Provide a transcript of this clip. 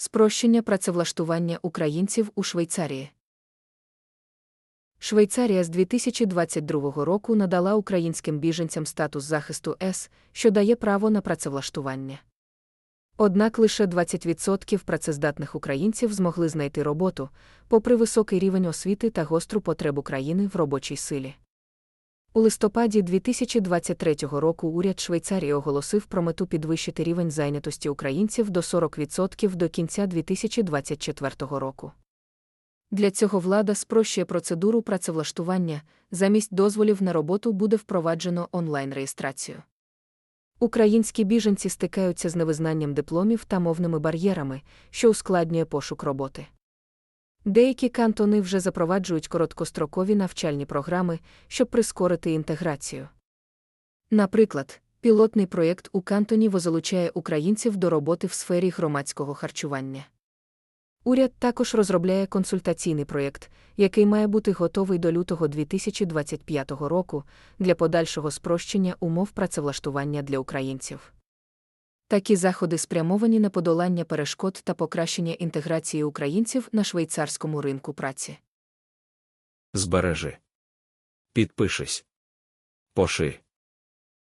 Спрощення працевлаштування українців у Швейцарії. Швейцарія з 2022 року надала українським біженцям статус захисту С, що дає право на працевлаштування. Однак лише 20% працездатних українців змогли знайти роботу, попри високий рівень освіти та гостру потребу країни в робочій силі. У листопаді 2023 року уряд Швейцарії оголосив про мету підвищити рівень зайнятості українців до 40% до кінця 2024 року. Для цього влада спрощує процедуру працевлаштування, замість дозволів на роботу буде впроваджено онлайн-реєстрацію. Українські біженці стикаються з невизнанням дипломів та мовними бар'єрами, що ускладнює пошук роботи. Деякі кантони вже запроваджують короткострокові навчальні програми, щоб прискорити інтеграцію. Наприклад, пілотний проєкт у кантоні залучає українців до роботи в сфері громадського харчування. Уряд також розробляє консультаційний проєкт, який має бути готовий до лютого 2025 року для подальшого спрощення умов працевлаштування для українців. Такі заходи спрямовані на подолання перешкод та покращення інтеграції українців на швейцарському ринку праці. Збережи. Підпишись. Поширь.